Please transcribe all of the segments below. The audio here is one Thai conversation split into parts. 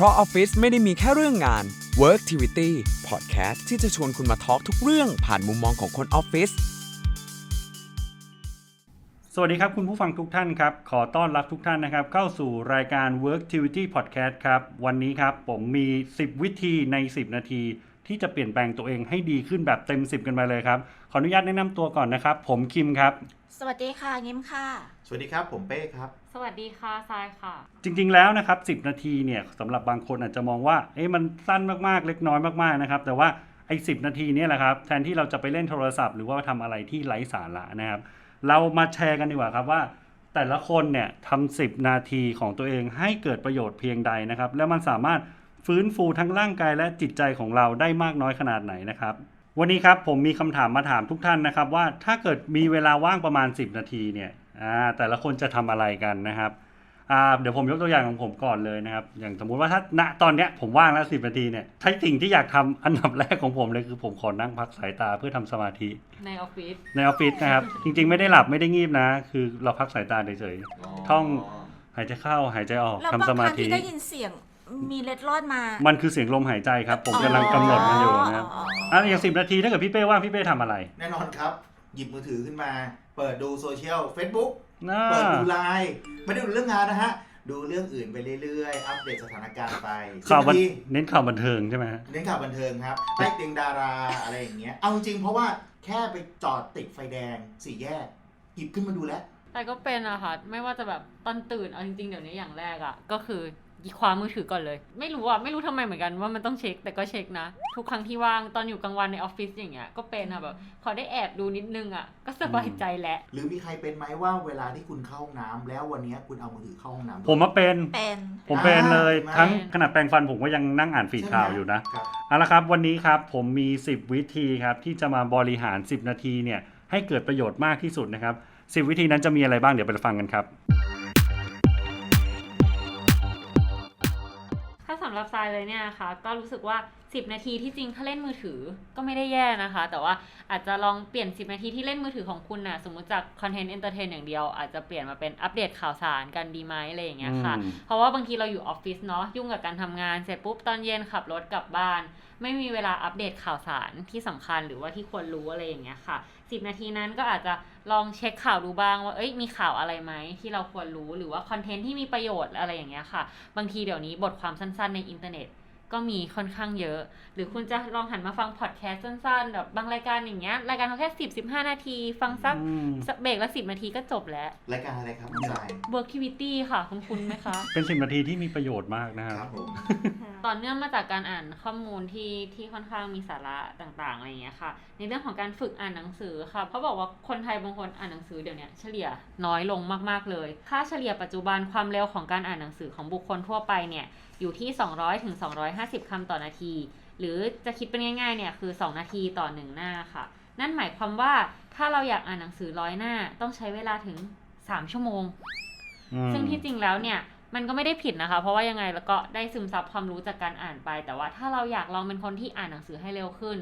เพราะออฟฟิศไม่ได้มีแค่เรื่องงาน Worktivity Podcast ที่จะชวนคุณมาทอล์กทุกเรื่องผ่านมุมมองของคนออฟฟิศสวัสดีครับคุณผู้ฟังทุกท่านครับ ขอต้อนรับทุกท่านนะครับ เข้าสู่รายการ Worktivity Podcast ครับ วันนี้ครับผมมี 10 วิธีใน 10 นาที ที่จะเปลี่ยนแปลงตัวเองให้ดีขึ้นแบบเต็ม 10 กันไปเลยครับ ขออนุญาตแนะนำตัวก่อนนะครับ ผมคิมครับ สวัสดีค่ะยิ้มค่ะ สวัสดีครับ ผมเป้ครับ สวัสดีค่ะทรายค่ะ จริงๆแล้วนะครับ 10 นาทีเนี่ยสำหรับบางคนอาจจะมองว่า เอ๊ะมันสั้นมากๆ เล็กน้อยมากๆนะครับ แต่ว่าไอ้สินาทีเนี่ยแหละครับ แทนที่เราจะไปเล่นโทรศัพท์หรือว่าทำอะไรที่ไร้สาระนะครับ เรามาแชร์กันดีกว่าครับว่า แต่ละคนเนี่ยทำ10นาทีของตัวเองให้เกิดประโยชน์เพียงใดนะครับ แล้วมันสามารถฟื้นฟูทั้งร่างกายและจิตใจของเราได้มากน้อยขนาดไหนนะครับ วันนี้ครับผมมีคำถามมาถามทุกท่านนะครับว่าถ้าเกิดมีเวลาว่างประมาณ 10 นาทีเนี่ยอ่าแต่ละคนจะทำอะไรกันนะครับอ่าเดี๋ยวผมยกตัวอย่างของผมก่อนเลยนะครับ อย่างสมมุติว่าถ้าณตอนเนี้ยผมว่างแล้วสิบนาทีเนี่ยใช่สิ่งที่อยากทำอันดับแรกของผมเลยคือผมขอนั่งพักสายตาเพื่อทำสมาธิ ในออฟฟิศในออฟฟิศนะครับ จริงๆไม่ได้หลับไม่ได้งีบนะ คือเราพักสายตาเฉยๆท่องหายใจเข้าหายใจออกแล้วทำบางสคมารั้งธิที่ได้ยินเสียง มีเล็ดลอดมามันคือเสียงลมหายใจครับ ผมกำลังกำหนดมันอยู่นะครับอ๋ออ๋ออ๋ออะอย่างสิบนาทีถ้าเกิดพี่เป้ว่างพี่เป้ทำอะไรแน่นอนครับ หยิบมือถือขึ้นมา เปิดดูโซเชียล Facebook น่าเปิดดูไลน์ไม่ได้ดูเรื่องงานนะฮะ ดูเรื่องอื่นไปเรื่อยๆ อัปเดตสถานการณ์ไปข่าวบันสิบเน้นข่าวบันเทิงใช่ไหมฮะเน้นข่าวบันเทิงครับใต้เตียงดาราอะไรอย่างเงี้ยเอาจริงๆเพราะว่าแค่ไปจอดติดไฟแดงสี่แยก หยิบขึ้นมาดูแล้วแต่ก็เป็นอะค่ะ ไม่ว่าจะแบบตอนตื่นเอาจริงๆ เดี๋ยวนี้อย่างแรกอะก็คือ คว้ามือถือก่อนเลย ไม่รู้อะไม่รู้ทำไมเหมือนกันว่ามันต้องเช็คแต่ก็เช็คนะ ทุกครั้งที่ว่างตอนอยู่กลางวันในออฟฟิศอย่างเงี้ยก็เป็นอะแบบขอได้แอบดูนิดนึงอะก็สบายใจแล้วหรือมีใครเป็นไหมว่าเวลาที่คุณเข้าห้องน้ำแล้ววันเนี้ยคุณเอามือถือเข้าห้องน้ำด้วย ผมมาเป็น เป็น ผมเป็นเลย อ่าทั้งไม่ขนาดแปรงฟันผมก็ยังนั่งอ่านฟีดใช่ไหมข่าวอยู่นะ ครับ เอาละครับ วันนี้ครับผมมี 10 วิธีครับที่จะมาบริหาร 10 นาทีเนี่ยให้เกิดประโยชน์มากที่สุดนะครับ 10 วิธีนั้นจะมีอะไรบ้างเดี๋ยวไปฟังกันครับ ถ้าสำหรับทรายเลยเนี่ยนะคะก็รู้สึกว่า 10 นาทีที่จริงถ้าเล่นมือถือก็ไม่ได้แย่นะคะ แต่ว่าอาจจะลองเปลี่ยน 10 นาทีที่เล่นมือถือของคุณนะ่ะสมมุติจากคอนเทนต์เอนเตอร์เทนอย่างเดียว อาจจะเปลี่ยนมาเป็นอัปเดตข่าวสารกันดีไหมอะไรอย่างเงี้ยค่ะอืมเพราะว่าบางทีเราอยู่ออฟฟิศเนาะยุ่งกับการทำงานเสร็จปุ๊บตอนเย็นขับรถกลับบ้าน ไม่มีเวลาอัปเดตข่าวสารที่สำคัญหรือว่าที่ควรรู้อะไรอย่างเงี้ยค่ะ 10 นาทีนั้นก็อาจจะ ลองเช็คข่าวดูบ้างว่า เอ้ย มีข่าวอะไรไหมที่เราควรรู้หรือว่าคอนเทนต์ที่มีประโยชน์อะไรอย่างเงี้ยค่ะ บางทีเดี๋ยวนี้บทความสั้นๆในอินเทอร์เน็ต ก็มีค่อนข้างเยอะ หรือคุณจะลองหันมาฟังพอดแคสต์สั้นๆ แบบบางรายการอย่างเงี้ย รายการเขาแค่สิบสิบห้านาที ฟังสักอืม สักเบรกละสิบนาทีก็จบแล้ว รายการอะไรครับคุณทราย worktivity ค่ะ คุณคุณไหมคะ เป็น10นาทีที่มีประโยชน์มากนะคครัรับบผม ต่อเนื่องมาจากการอ่านข้อมูลที่ที่ค่อนข้างมีสาระต่างๆอะไรอย่างเงี้ยค่ะ ในเรื่องของการฝึกอ่านหนังสือค่ะเขาบอกว่าคนไทยบางคนอ่านหนังสือเดี๋ยวนี้เฉลี่ยน้อยลงมากๆเลย ค่าเฉลี่ยปัจจุบันความเร็วของการอ่านหนังสือของบุคคลทั่วไปเนี่ย อยู่ที่ 200ถึง250 คำต่อนาที หรือจะคิดเป็นง่ายๆเนี่ยคือ 2 นาทีต่อ 1 หน้าค่ะ นั่นหมายความว่าถ้าเราอยากอ่านหนังสือร้อยหน้าต้องใช้เวลาถึง 3 ชั่วโมงอืมซึ่งที่จริงแล้วเนี่ยมันก็ไม่ได้ผิดนะคะ เพราะว่ายังไงแล้วก็ได้ซึมซับความรู้จากการอ่านไป แต่ว่าถ้าเราอยากลองเป็นคนที่อ่านหนังสือให้เร็วขึ้น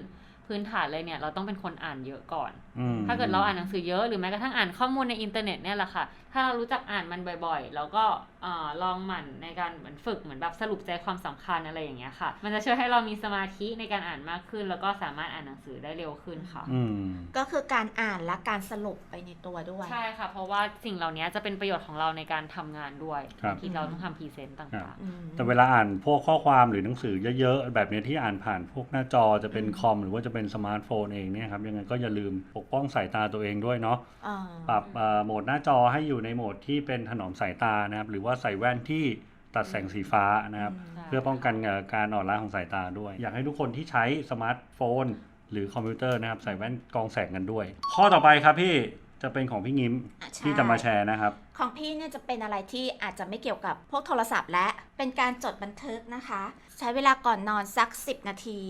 พื้นฐานเลยเนี่ยเราต้องเป็นคนอ่านเยอะก่อนอืม ถ้าเกิดเราอ่านหนังสือเยอะหรือแม้กระทั่งอ่านข้อมูลในอินเทอร์เน็ตเนี่ยแหละค่ะ ถ้าเรารู้จักอ่านมันบ่อยๆ แล้วก็เอ่อลองหมั่นในการเหมือนฝึกเหมือนแบบสรุปใจความสำคัญอะไรอย่างเงี้ยค่ะ มันจะช่วยให้เรามีสมาธิในการอ่านมากขึ้น แล้วก็สามารถอ่านหนังสือได้เร็วขึ้นค่ะอืมก็คือการอ่านและการสรุปไปในตัวด้วย ใช่ค่ะ เพราะว่าสิ่งเหล่านี้จะเป็นประโยชน์ของเราในการทำงานด้วยครับที่เราต้องทำพรีเซนต์ต่างๆอืมแต่เวลาอ่านพวกข้อความหรือหนังสือเยอะๆแบบเนี้ยที่อ่านผ่านพวกหน้าจอจะเป็นคอมหรือว่าจะเป็นสมาร์ทโฟนเองเนี่ยครับยังไงก็อย่าลืมปกป้องสายตาตัวเองด้วยเนาะอ่าปรับเอ่อโหมดหน้าจอให้อยู่ในโหมดที่เป็นถนอมสายตานะครับ หรือว่าใส่แว่นที่ตัดแสงสีฟ้านะครับอืมเพื่อป้องกันเอ่อการอ่อนล้าของสายตาด้วย อยากให้ทุกคนที่ใช้สมาร์ทโฟน หรือคอมพิวเตอร์นะครับ ใส่แว่นกรองแสงกันด้วย ข้อต่อไปครับพี่จะเป็นของพี่งิ้มอะใช่ที่จะมาแชร์นะครับ ของพี่เนี่ยจะเป็นอะไรที่อาจจะไม่เกี่ยวกับพวกโทรศัพท์และเป็นการจดบันทึกนะคะ ใช้เวลาก่อนนอนสัก 10 นาที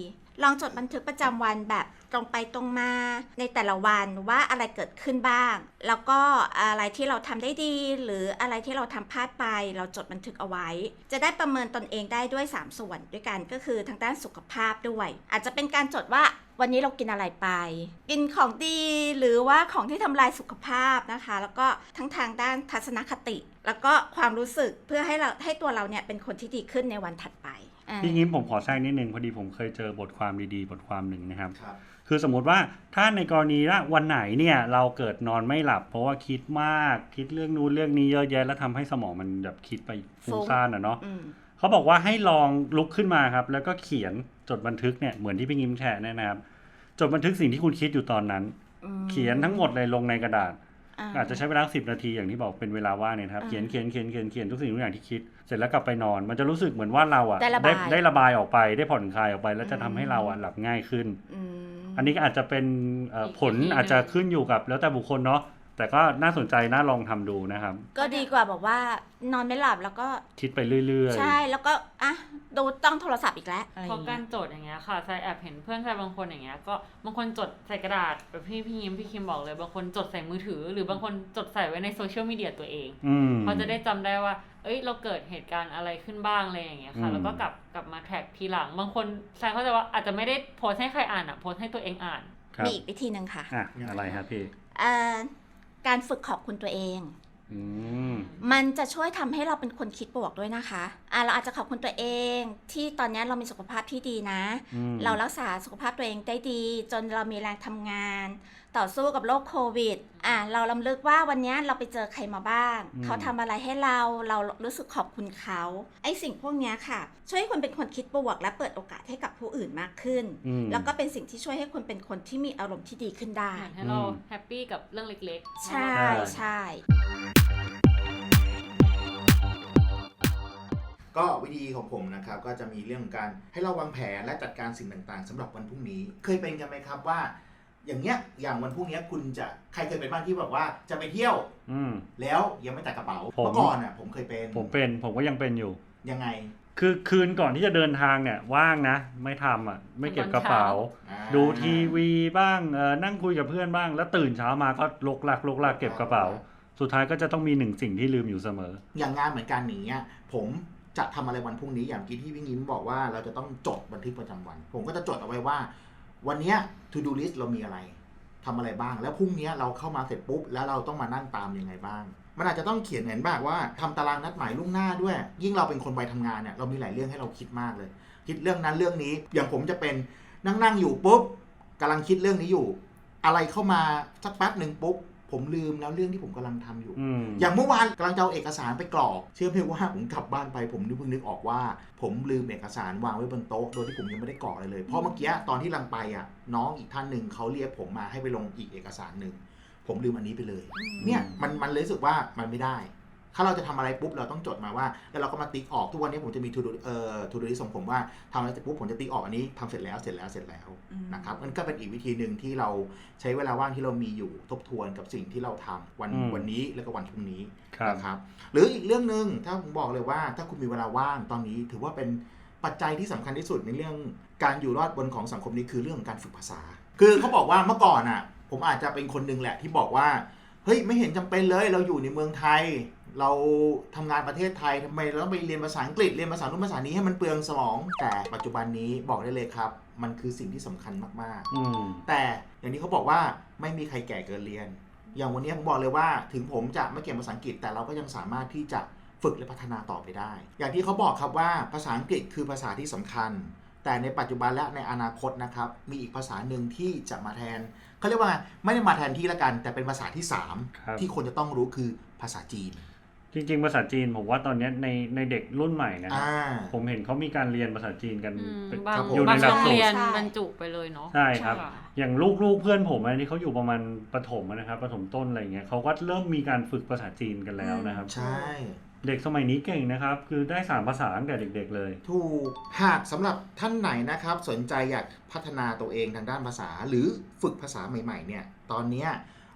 ลองจดบันทึกประจำวันแบบตรงไปตรงมาในแต่ละวันว่าอะไรเกิดขึ้นบ้าง แล้วก็อะไรที่เราทำได้ดี หรืออะไรที่เราทำพลาดไป เราจดบันทึกเอาไว้ จะได้ประเมินตนเองได้ด้วย 3 ส่วนด้วยกันก็คือทางด้านสุขภาพด้วย อาจจะเป็นการจดว่าวันนี้เรากินอะไรไป กินของดีหรือว่าของที่ทำลายสุขภาพนะคะ แล้วก็ทั้งทางด้านทัศนคติ แล้วก็ความรู้สึกเพื่อให้เราให้ตัวเราเนี่ยเป็นคนที่ดีขึ้นในวันถัดไป พี่ยิ้มผมขอแทรกนิดนึงพอดีผมเคยเจอบทความดีๆ บทความหนึ่งนะครับครับ คือสมมติว่าถ้าในกรณีว่าวันไหนเนี่ยเราเกิดนอนไม่หลับ เพราะว่าคิดมากคิดเรื่องนู้นเรื่องนี้เยอะแยะแล้วทำให้สมองมันแบบคิดไปฟุ้งซ่านอะเนาะอืมเขาบอกว่าให้ลองลุกขึ้นมาครับ แล้วก็เขียนจดบันทึกเนี่ยเหมือนที่พี่ยิ้มแชร์เนี่ยนะครับจดบันทึกสิ่งที่คุณคิดอยู่ตอนนั้นอืมเขียนทั้งหมดเลยลงในกระดาษา อาจจะใช้เวลาสิบนาทีอย่างที่บอกเป็นเวลาว่างเนี่ยนะครับอ่าเขียนเขียนเขียนเขียนเขียนทุกสิ่งทุกอย่างที่คิด เสร็จแล้วกลับไปนอน มันจะรู้สึกเหมือนว่าเราอะได้ระบายได้ระบายออกไปได้ผ่อนคลายออกไป แล้วจะอืมทำให้เราอะหลับง่ายขึ้นอืมอันนี้ก็อาจจะเป็นเอ่ออีกผลวิธีหนึ่งอาจจะขึ้นอยู่กับแล้วแต่บุคคลเนาะ แต่ก็น่าสนใจน่าลองทำดูนะครับ ก็ดีกว่าบอกว่านอนไม่หลับแล้วก็คิดไปเรื่อยใช่แล้วก็อะดูต้องโทรศัพท์อีกแล้วอะไรอเพราะย่างกาเงี้รยจดอย่างเงี้ยค่ะทรายแอบเห็นเพื่อนทรายบางคนอย่างเงี้ยก็บางคนจดใส่กระดาษแบบพี่พี่ยิ้มพี่คิมบอกเลย บางคนจดใส่มือถือ หรือบางคนจดใส่ไว้ในโซเชียลมีเดียตัวเองๆอืมเขาจะได้จำได้ว่า เอ้ยเราเกิดเหตุการณ์อะไรขึ้นบ้างอะไรอย่างเงี้ยค่ะอืมแล้วก็กลับกลับมาแท็กทีหลัง บางคนทรายเข้าใจว่าอาจจะไม่ได้โพสต์ให้ใครอ่านอะโพสต์ให้ตัวเองอ่านครับมีอีกวิธีหนึ่งค่ะอะอะไรครับพี่เอ่อ การฝึกขอบคุณตัวเอง อืม มันจะช่วยทำให้เราเป็นคนคิดบวกด้วยนะคะอะเราอาจจะขอบคุณตัวเอง ที่ตอนนี้เรามีสุขภาพที่ดีนะ อืม เรารักษาสุขภาพตัวเองได้ดี จนเรามีแรงทำงาน ต่อสู้กับโรคโควิด อะเราลำลึกว่าวันนี้เราไปเจอใครมาบ้าง อืม เขาทำอะไรให้เรา เรารู้สึกขอบคุณเขา ไอ้สิ่งพวกเนี้ยค่ะ ช่วยให้คนเป็นคนคิดบวกและเปิดโอกาสให้กับผู้อื่นมากขึ้น อืม แล้วก็เป็นสิ่งที่ช่วยให้คุณเป็นคนที่มีอารมณ์ที่ดีขึ้นได้เหมือนให้เราอืม แฮปปี้กับเรื่องเล็กๆใช่ใช่ใช่ ก็วิธีของผมนะครับก็จะมีเรื่องของการให้เราวางแผนและจัดการสิ่งต่างๆสำหรับวันพรุ่งนี้ เคยเป็นกันไหมครับว่า อย่างเงี้ยอย่างวันพรุ่งนี้คุณจะใครเคยเป็นบ้างที่แบบว่าจะไปเที่ยว อืม แล้วยังไม่จัดกระเป๋าผม เมื่อก่อนอะผมเคยเป็นผมเป็นผมก็ยังเป็นอยู่ ยังไงคือคืนก่อนที่จะเดินทางเนี่ยว่างนะ ไม่ทำอะ ไม่เก็บกระเป๋า อ่าดูทีวีบ้างเออนั่งคุยกับเพื่อนบ้าง แล้วตื่นเช้ามาก็ลกลักลกลักเก็บกระเป๋า สุดท้ายก็จะต้องมีหนึ่งสิ่งที่ลืมอยู่เสมอ อย่างงานเหมือนกันอย่างเงี้ยผมจะทำอะไรวันพรุ่งนี้อย่างที่พี่วิ่งยิ้มบอกว่าเราจะต้องจดบันทึกประจำวัน ผมก็จะจดเอาไว้ว่า วันนี้ to do list เรามีอะไรทำอะไรบ้าง แล้วพรุ่งนี้เราเข้ามาเสร็จปุ๊บ แล้วเราต้องมานั่งตามยังไงบ้าง มันอาจจะต้องเขียนเหมือนแบบว่าทำตารางนัดหมายล่วงหน้าด้วย ยิ่งเราเป็นคนวัยทำงานเนี่ยเรามีหลายเรื่องให้เราคิดมากเลย คิดเรื่องนั้นเรื่องนี้ อย่างผมจะเป็นนั่งนั่งอยู่ปุ๊บกำลังคิดเรื่องนี้อยู่ อะไรเข้ามาสักแป๊บหนึ่งปุ๊บ ผมลืมแล้วเรื่องที่ผมกำลังทำอยู่อืมอย่างเมื่อวานกำลังจะเอาเอกสารไปกรอก เชื่อไหมว่าผมกลับบ้านไปผมนึกเพิ่งนึกออกว่า ผมลืมเอกสารวางไว้บนโต๊ะโดยที่ผมยังไม่ได้กรอกเลยเลย เพราะเมื่อกี้ตอนที่ลังไปอะน้องอีกท่านหนึ่งเขาเรียกผมมาให้ไปลงอีกเอกสารหนึ่งผมลืมอันนี้ไปเลย เนี่ยมันมันเลยรู้สึกว่ามันไม่ได้ ถ้าเราจะทำอะไรปุ๊บเราต้องจดมาว่า แล้วเราก็มาติ๊กออกทุกวันนี้ผมจะมีทูดูเอ่อทูดูลิส่งผมว่าทำอะไรเสร็จปุ๊บผมจะติ๊กออกอันนี้ทำเสร็จแล้วเสร็จแล้วเสร็จแล้วอืมนะครับมันก็เป็นอีกวิธีหนึ่งที่เราใช้เวลาว่างที่เรามีอยู่ทบทวนกับสิ่งที่เราทำวันอืมวันนี้แล้วก็วันพรุ่งนี้ครับนะครับหรืออีกเรื่องหนึ่งถ้าผมบอกเลยว่า ถ้าคุณมีเวลาว่างตอนนี้ถือว่าเป็นปัจจัยที่สำคัญที่สุดในเรื่องการอยู่รอดบนของสังคมนี้คือเรื่องของการฝึกภาษา คือเขาบอกว่าเมื่อก่อนอะ ผมอาจจะเป็นคนหนึ่งแหละที่บอกว่าเฮ้ยไม่เห็นจำเป็นเลยเราอยู่ในเมืองไทย เราทำงานประเทศไทยทำไมเราต้องไปเรียนภาษาอังกฤษเรียนภาษาโน้นภาษานี้ให้มันเปลืองสมอง แต่ปัจจุบันนี้บอกได้เลยครับ มันคือสิ่งที่สำคัญมากๆอืมแต่อย่างที่เขาบอกว่าไม่มีใครแก่เกินเรียน อย่างวันนี้ผมบอกเลยว่าถึงผมจะไม่เก่งภาษาอังกฤษ แต่เราก็ยังสามารถที่จะฝึกและพัฒนาต่อไปได้ อย่างที่เขาบอกครับว่าภาษาอังกฤษคือภาษาที่สำคัญ แต่ในปัจจุบันและในอนาคตนะครับมีอีกภาษาหนึ่งที่จะมาแทนเขาเรียกว่าไม่ได้มาแทนที่ละกัน แต่เป็นภาษาที่สามครับที่คนจะต้องรู้คือภาษาจีน จริง ๆ ภาษาจีนผมว่าตอนเนี้ยในในเด็กรุ่นใหม่นะครับอ่า ผมเห็นเขามีการเรียนภาษาจีนกันอืมเป็น บางครับผมอยู่ในบางหลัโรกงสูตเรียรนใช่บรรจุไปเลยเนาะ ใช่ครับค่ะ อย่างลูกลูกเพื่อนผมอันนี้เขาอยู่ประมาณประถมนะครับประถมต้นอะไรเงี้ยเขาก็เริ่มมีการฝึกภาษาจีนกันแล้วนะครับ ใช่ เด็กสมัยนี้เก่งนะครับ คือได้สามภาษาตั้งแต่เด็ก ๆ เลย ถูกหากสำหรับท่านไหนนะครับ สนใจอยากพัฒนาตัวเองทางด้านภาษา หรือฝึกภาษาใหม่ๆเนี่ย ตอนเนี้ย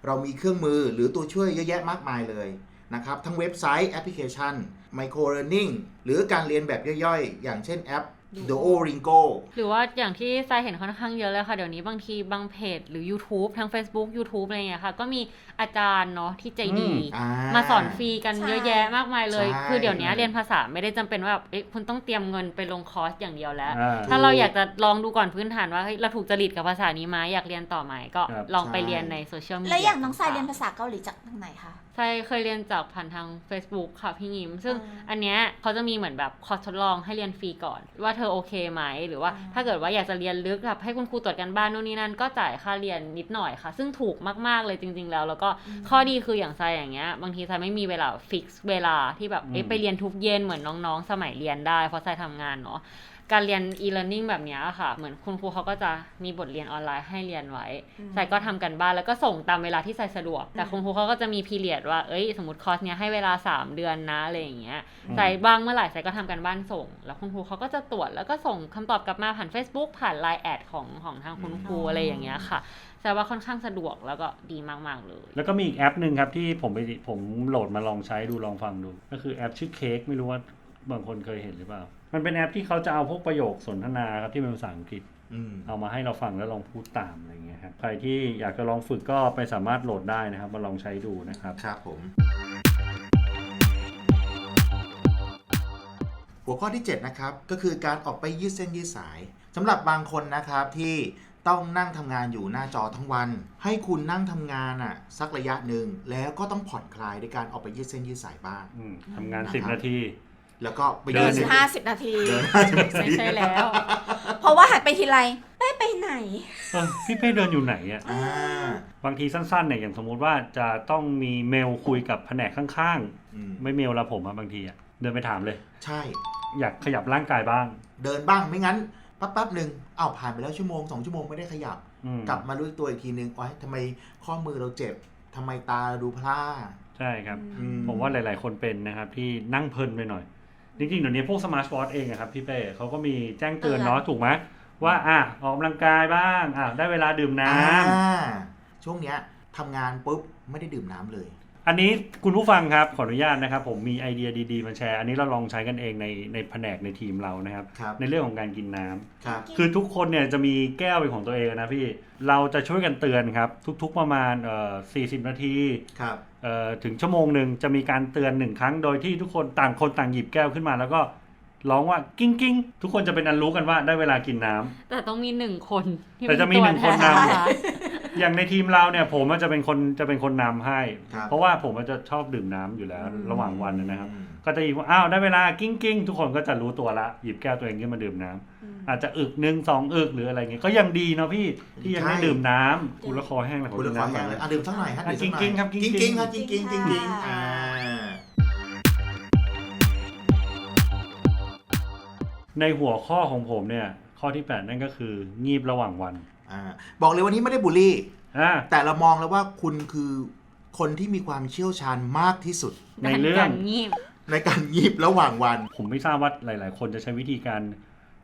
เรามีเครื่องมือหรือตัวช่วยเยอะแยะมากมายเลย นะครับ ทั้งเว็บไซต์แอปพลิเคชัน Micro Learning หรือการเรียนแบบย่อยๆ อย่างเช่นแอปดูโอริงโกหรือว่าอย่างที่ทรายเห็นค่อนข้างเยอะเลยค่ะ เดี๋ยวนี้บางทีบางเพจหรือ YouTube ทั้ง Facebook YouTube อะไรเงี้ยค่ะ ก็มีอาจารย์เนาะที่ใจดีอ่ามาสอนฟรีกันใช่เยอะแยะมากมายเลย ใช่ คือเดี๋ยวนี้เรียนภาษาไม่ได้จำเป็นว่าแบบเอ๊ะคุณต้องเตรียมเงินไปลงคอร์สอย่างเดียวแล้ว อ่า ถ้าเราอยากจะลองดูก่อนพื้นฐานว่าเฮ้ยเราถูกจริตกับภาษานี้ไหมอยากเรียนต่อไหมก็ครับ ลองไปใช่เรียนในโซเชียลมีเดียแล้วอย่างน้องทรายเรียนภาษาเกาหลีจากทางไหนคะใช่เคยเรียนจากผ่านทาง Facebook ค่ะพี่งิม ซึ่งอ่าอันเนี้ยเขาจะมีเหมือนแบบคอร์สทดลองให้เรียนฟรีก่อน ว่าเธอโอเคไหม หรือว่าอ่าถ้าเกิดว่าอยากจะเรียนลึกแบบให้คุณครูตรวจกันบ้านนู่นนี่นั่นก็จ่ายค่าเรียนนิดหน่อยค่ะ ซึ่งถูกมาก ๆ เลยจริง ๆ แล้ว แล้วก็ข้อดีคืออย่างทรายอย่างเงี้ยบางทีทรายไม่มีเวลาฟิกซ์เวลาที่แบบเอ๊ะอืมไปเรียนทุกเย็นเหมือนน้องๆ สมัยเรียนได้เพราะทรายทำงานเนาะ การเรียน e-learning แบบเนี้ยค่ะ เหมือนคุณครูเขาก็จะมีบทเรียนออนไลน์ให้เรียนไว้อืมทรายก็ทำกันบ้านแล้วก็ส่งตามเวลาที่ทรายสะดวก แต่คุณครูเขาก็จะมีพีเรียดว่า เอ้ย สมมติคอร์สเนี้ยให้เวลา 3 เดือนนะอะไรอย่างเงี้ยอืมทรายบ้างเมื่อไหร่ทรายก็ทำกันบ้านส่ง แล้วคุณครูเขาก็จะตรวจแล้วก็ส่งคำตอบกลับมาผ่าน Facebook ผ่าน Line แอดของของทางคุณครูอ๋อออะไรอย่างเงี้ยค่ะทรายว่าค่อนข้างสะดวกแล้วก็ดีมากๆเลย แล้วก็มีอีกแอปหนึ่งครับที่ผมไปผมโหลดมาลองใช้ดูลองฟังดู ก็คือแอปชื่อเค้กไม่รู้ว่าบางคนเคยเห็นหรือเปล่า มันเป็นแอปที่เขาจะเอาพวกประโยคสนทนาครับที่เป็นภาษาอังกฤษอืมเอามาให้เราฟังแล้วลองพูดตามอะไรเงี้ยครับใครที่อยากจะลองฝึกก็ไปสามารถโหลดได้นะครับ มาลองใช้ดูนะครับครับผม หัวข้อที่ 7 นะครับ ก็คือการออกไปยืดเส้นยืดสายสำหรับบางคนนะครับที่ต้องนั่งทำงานอยู่หน้าจอทั้งวัน ให้คุณนั่งทำงานอะสักระยะหนึ่งแล้วก็ต้องผ่อนคลายด้วยการออกไปยืดเส้นยืดสายบ้างอืมทำงานนะครับ10 นาที แล้วก็ไปเดิยืนดสิเส้บนห้าสิบนาทีเดินห้าสิบนาทีไม่ใช่แล้ว เพราะว่าหันไปทีไรไม่ไปไหน เออพี่เป้เดินอยู่ไหนอะ อ่า บางทีสั้นๆเนี่ยอย่างสมมุติว่าจะต้องมีเมลคุยกับแผนกข้างอืม ๆ ไม่เมลละผมอะบางทีอะเดินไปถามเลย ใช่ อยากขยับร่างกายบ้างเดินบ้างไม่งั้นแป๊บๆหนึ่งอ้าวผ่านไปแล้วชั่วโมงสองชั่วโมงไม่ได้ขยับ อืมกลับมารู้ตัวอีกทีนึงอ๋อทำไมข้อมือเราเจ็บทำไมตาเราดูพร่า ใช่ครับ อืผมว่าหลาย ๆ คนเป็นนะครับที่นั่งเพลินไปหน่อย จริงๆเดี๋ยวนี้พวกสมาร์ทวอทเองอะครับพี่เป้เขาก็มีแจ้งเตือนเตือนเนาะถูกไหมว่าอะออกกำลังกายบ้างอะได้เวลาดื่มน้ำ อ่าช่วงเนี้ยทำงานปุ๊บไม่ได้ดื่มน้ำเลย อันนี้คุณผู้ฟังครับขออนุญาตนะครับผมมีไอเดียดีๆมาแชร์ อันนี้เราลองใช้กันเองในในแผนกในทีมเรานะครับ ครับในเรื่องของการกินน้ำครับ คือทุกคนเนี่ยจะมีแก้วเป็นของตัวเองนะพี่เราจะช่วยกันเตือนครับ ทุกๆประมาณเอ่อ40 นาทีครับ เอ่อถึงชั่วโมงหนึ่งจะมีการเตือนหนึ่งครั้งโดยที่ทุกคนต่างคนต่างหยิบแก้วขึ้นมา แล้วก็ร้องว่ากิ้งกิ้งทุกคนจะเป็นอันรู้กันว่าได้เวลากินน้ำ แต่ต้องมีหนึ่งคนที่แต่จะมีหนึ่งคนเป็ตัวนำแท อย่างในทีมเราเนี่ยผมอะจะเป็นคนจะเป็นคนนำให้ ครับเพราะว่าผมอะจะชอบดื่มน้ำอยู่แล้ว อืม ระหว่างวันนะครับ อืม ก็จะหยิบว่าอ้าวได้เวลากิ้งกิ้งทุกคนก็จะรู้ตัวละหยิบแก้วตัวเองขึ้นมาดื่มน้ำอืมอาจจะอึกหนึ่งสองอึกหรืออะไรเงี้ยก็ยังดีเนาะพี่ที่ยังได้ใช่ ดื่มน้ำคุณละคอแห้งเลยผมคุณละดื่มครน้ำแห้งเลยอะดื่มสักหน่อยฮะอะดื่มสักหน่อยกิ้งๆครับกิ้งๆ กิ้งๆครับกิ้งๆกิ้งๆกิ้งๆกิ้งๆอ่า ในหัวข้อของผมเนี่ยข้อที่8นั่นก็คืองีบระหว่างวัน อ่าบอกเลยวันนี้ไม่ได้บูลลี่ อ่าแต่เรามองแล้วว่าคุณคือคนที่มีความเชี่ยวชาญมากที่สุด ในเรื่อง การงีบในการงีบระหว่างวัน ผมไม่ทราบว่าหลาย ๆ คนจะใช้วิธีการ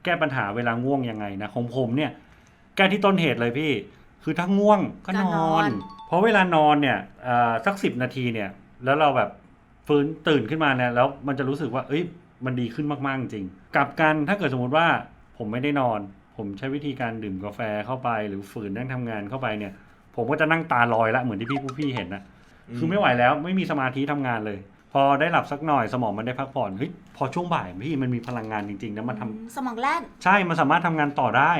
แก้ปัญหาเวลาง่วงยังไงนะของผมเนี่ย แก้ที่ต้นเหตุเลยพี่ คือถ้าง่วงก็ก็นนออน น เพราะเวลานอนเนี่ยเอ่อสักสิบนาทีเนี่ย แล้วเราแบบฟื้นตื่นขึ้นมาเนี่ยแล้วมันจะรู้สึกว่า เอ้ยมันดีขึ้นมาก ๆ จริงกลับกันถ้าเกิดสมมติว่าผมไม่ได้นอน ผมใช้วิธีการดื่มกาแฟเข้าไป หรือฝืนนั่งทำงานเข้าไปเนี่ย ผมก็จะนั่งตาลอยละเหมือนที่พี่ผู้พี่เห็นนะคือไม่ไหวแล้วไม่มีสมาธิทำงานเลย พอได้หลับสักหน่อยสมองมันได้พักผ่อนเฮ้ยพอช่วงบ่ายพี่มันมีพลังงานจริงๆนะมันทำสมองแล่นใช่มันสามารถทำงานต่อได้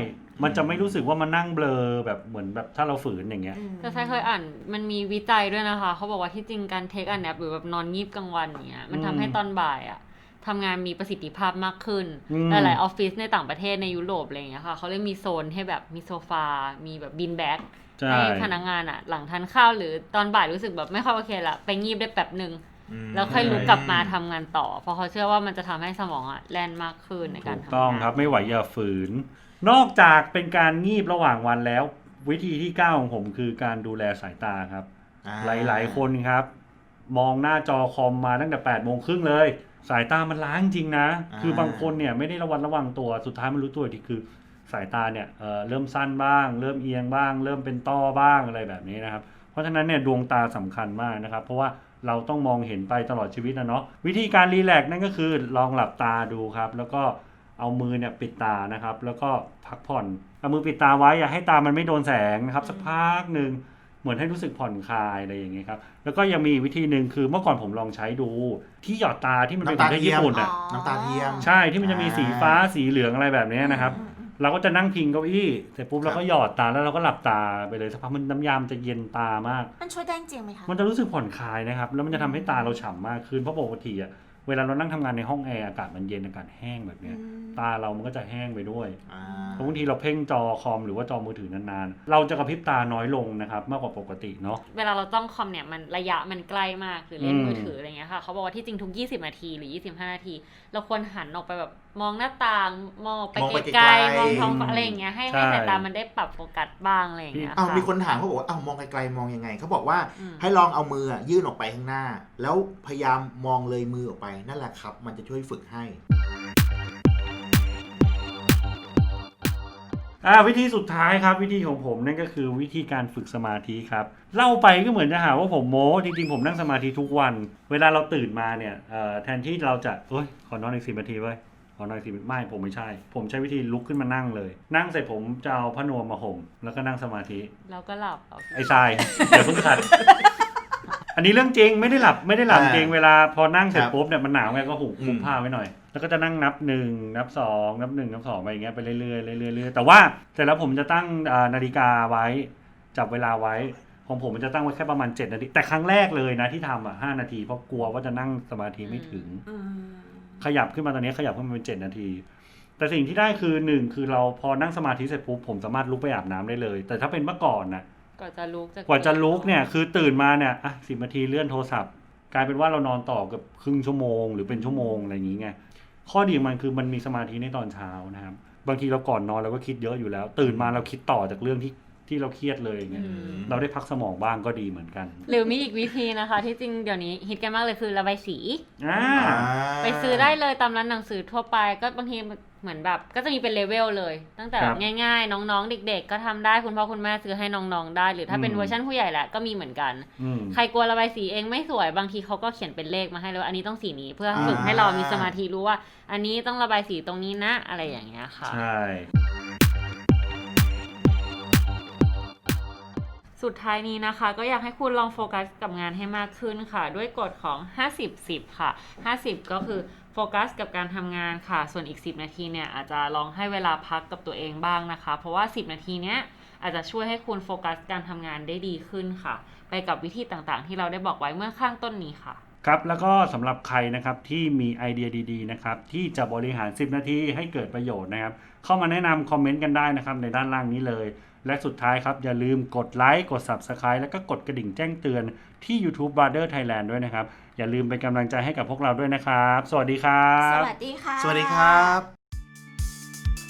มันจะไม่รู้สึกว่ามันนั่งเบลอแบบเหมือนแบบถ้าเราฝืนอย่างเงี้ยอืมแต่ใช่เคยอ่านมันมีวิจัยด้วยนะคะ เขาบอกว่าที่จริงการเทคอันแนปหรือแบบนอนงีบกลางวันเนี้ยมันทำให้อืมตอนบ่ายอะ ทำงานมีประสิทธิภาพมากขึ้นอืมหลายๆออฟฟิศในต่างประเทศในยุโรปอะไรอย่างเงี้ยค่ะเขาเลยมีโซนให้แบบมีโซฟา มีแบบบินแบ็กใช่ให้พนักงานอะหลังทานข้าวหรือตอนบ่ายรู้สึกแบบไม่ค่อยโอเคละไปงีบได้แป๊บหนึ่งอืมแล้วค่อยลุกกลับมาทำงานต่อ เพราะเขาเชื่อว่ามันจะทำให้สมองอะแล่นมากขึ้นในการถูกทำงานต้องครับไม่ไหวอย่าฝืน นอกจากเป็นการงีบระหว่างวันแล้ว วิธีที่ 9 ของผมคือการดูแลสายตาครับอ่หลาย ๆ คนครับ มองหน้าจอคอมมาตั้งแต่8ปดโมงครึ่งเลย สายตามันล้าจริงๆนะ คือบางคนเนี่ยไม่ได้ระวัดระวังตัวสุดท้ายมันรู้ตัวอีกทีคือสายตาเนี่ยเอ่อเริ่มสั้นบ้าง เริ่มเอียงบ้าง เริ่มเป็นต้อบ้างอะไรแบบนี้นะครับ เพราะฉะนั้นเนี่ยดวงตาสำคัญมากนะครับ เพราะว่าเราต้องมองเห็นไปตลอดชีวิตนะเนาะวิธีการรีแลกซ์นั่นก็คือลองหลับตาดูครับ แล้วก็เอามือเนี่ยปิดตานะครับ แล้วก็พักผ่อนเอามือปิดตาไว้อย่าให้ตามันไม่โดนแสงนะครับ สักพักหนึ่ง เหมือนให้รู้สึกผ่อนคลายอะไรอย่างเงี้ยครับ แล้วก็ยังมีอีกวิธีหนึ่งคือเมื่อก่อนผมลองใช้ดูที่หยอดตาที่มันเป็นของประเทศญี่ปุ่นอะน้ำตาเทียมใช่ที่มันจะมีสีฟ้าสีเหลืองอะไรแบบเนี้ยนะครับอืมอืมเราก็จะนั่งพิงเก้าอี้เสร็จปุ๊บครับเราก็หยอดตาแล้วเราก็หลับตาไปเลยสักพักมันน้ำยามนจะเย็นตามาก มันช่วยได้จริงไหมคะมันจะรู้สึกผ่อนคลายนะครับ แล้วมันจะทำให้ตาเราฉ่ำมากขึ้นเพราะปกติอะ เวลาเรานั่งทำงานในห้องแอร์อากาศมันเย็นอากาศแห้งแบบเนี้ยอืมตาเรามันก็จะแห้งไปด้วยอ่าเพราะบางทีเราเพ่งจอคอมหรือว่าจอมือถือนานๆ เราจะกระพริบตาน้อยลงนะครับมากกว่าปกติเนาะ เวลาเราจ้องคอมเนี่ยมันระยะมันใกล้มากหรือเล่นอืมมือถืออะไรเงี้ยค่ะเขาบอกว่าที่จริงทุก 20 นาทีหรือ 25 นาที เราควรหันออกไปแบบ มองหน้าต่างมองออกไปมองไปไกลไกลๆๆ มองท้องฟ้าอะไรอย่างเงี้ยให้ให้ใช่ สายตามันได้ปรับโฟกัสบ้างอะไรอย่างเงี้ยอ้าวค่ะ มีคนถามเขาบอกว่าอ้าวมองไกลๆมองยังไงเขาบอกว่าอืม ให้ลองเอามืออะยื่นออกไปข้างหน้า แล้วพยายามมองเลยมือออกไปนั่นแหละครับ มันจะช่วยฝึกให้ อ่าวิธีสุดท้ายครับวิธีของผมนั่นก็คือวิธีการฝึกสมาธิครับเล่าไปก็เหมือนจะหาว่าผมโม้จริงๆผมนั่งสมาธิทุกวัน เวลาเราตื่นมาเนี่ยเอ่อแทนที่เราจะเอ้ยขอนอนอีกสิบนาทีไว้ย ขอนอนอีกสิบไม่ผมไม่ใช่ ผมใช้วิธีลุกขึ้นมานั่งเลย นั่งเสร็จผมจะเอาผ้านวมมาห่มแล้วก็นั่งสมาธิเราก็หลับเอาไอ้ทรายเดี๋ยวเพิ่งขัด อันนี้เรื่องจริงไม่ได้หลับไม่ได้หลับจริงอ่าเวลาพอนั่งเสร็จครับปุ๊บเนี่ยมันหนาวไงก็หุบอืมคลุมผ้าไว้หน่อยแล้วก็จะนั่งนับหนึ่งนับสองนับหนึ่งนับสองไปอย่างเงี้ยไปเรื่อยๆเรื่อยๆเรื่อยๆแต่ว่าเสร็จแล้วผมจะตั้งอ่านาฬิกาไว้จับเวลาไว้ของผมมันจะตั้งไว้แค่ประมาณ 7 นาที แต่ครั้งแรกเลยนะที่ทำอะห้านาทีเพราะกลัวว่าจะนั่งสมาธิไม่ถึงอืม ขยับขึ้นมาตอนนี้ขยับขึ้นมาเป็นเจ็ดนาที แต่สิ่งที่ได้คือหนึ่งคือเราพอนั่งสมาธิเสร็จปุ๊บผมสามารถลุกไปอาบน้ำได้เลย แต่ถ้าเป็นเมื่อก่อนนะกว่าจะลุกกว่าจะลุกเนี่ยคือตื่นมาเนี่ยอะสินาทีเลื่อนโทรศัพท์ กลายเป็นว่าเรานอนต่อเกับครึ่งชั่วโมง หรือเป็นชั่วโมงอะไรอย่างงี้ไงข้อดีของมันคือมันมีสมาธิในตอนเช้านะครับ บางทีเราก่อนนอนเราก็คิดเยอะอยู่แล้ว ตื่นมาเราคิดต่อจากเรื่องที่ ที่เราเครียดเลยอย่างเงี้ยอืมเราได้พักสมองบ้างก็ดีเหมือนกัน หรือมีอีกวิธีนะคะ ที่จริงเดี๋ยวนี้ฮิตกันมากเลยคือระบายสีอ่าไปซื้อได้เลยตามร้านหนังสือทั่วไปก็บางทีเหมือนแบบ ก็จะมีเป็นเลเวลเลย ตั้งแต่ครับง่ายๆ น้องๆ เด็ก ๆ ก็ทำได้คุณพ่อคุณแม่ซื้อให้น้องๆ ได้ หรือถ้าเป็นอืมเวอร์ชันผู้ใหญ่แหละก็มีเหมือนกันอืมใครกลัวระบายสีเองไม่สวยบางทีเขาก็เขียนเป็นเลขมาให้เลยว่าอันนี้ต้องสีนี้เพื่ออ่าฝึกให้เรามีสมาธิรู้ว่า อันนี้ต้องระบายสีตรงนี้นะอะไรอย่างเงี้ยค่ะใช่ สุดท้ายนี้นะคะ ก็อยากให้คุณลองโฟกัสกับงานให้มากขึ้นค่ะ ด้วยกฎของ 50 10 ค่ะ 50 ก็คือโฟกัสกับการทำงานค่ะ ส่วนอีก 10 นาทีเนี่ยอาจจะลองให้เวลาพักกับตัวเองบ้างนะคะ เพราะว่า 10 นาทีเนี้ยอาจจะช่วยให้คุณโฟกัสการทำงานได้ดีขึ้นค่ะ ไปกับวิธีต่างๆ ที่เราได้บอกไว้เมื่อข้างต้นนี้ค่ะครับแล้วก็สำหรับใครนะครับที่มีไอเดียดีๆนะครับที่จะบริหาร 10 นาทีให้เกิดประโยชน์นะครับ เข้ามาแนะนำคอมเมนต์กันได้นะครับในด้านล่างนี้เลย และสุดท้ายครับ อย่าลืมกดไลค์กด Subscribe แล้วก็กดกระดิ่งแจ้งเตือนที่ YouTube Brother Thailand ด้วยนะครับ อย่าลืมเป็นกำลังใจให้กับพวกเราด้วยนะครับ สวัสดีครัสบวัสดีค่ะ สวัสดีครับ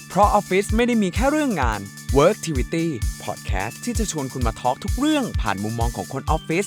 เพราะออฟฟิศไม่ได้มีแค่เรื่องงาน Worktivity Podcast ที่จะชวนคุณมาทอล์กทุกเรื่องผ่านมุมมองของคนออฟฟิศ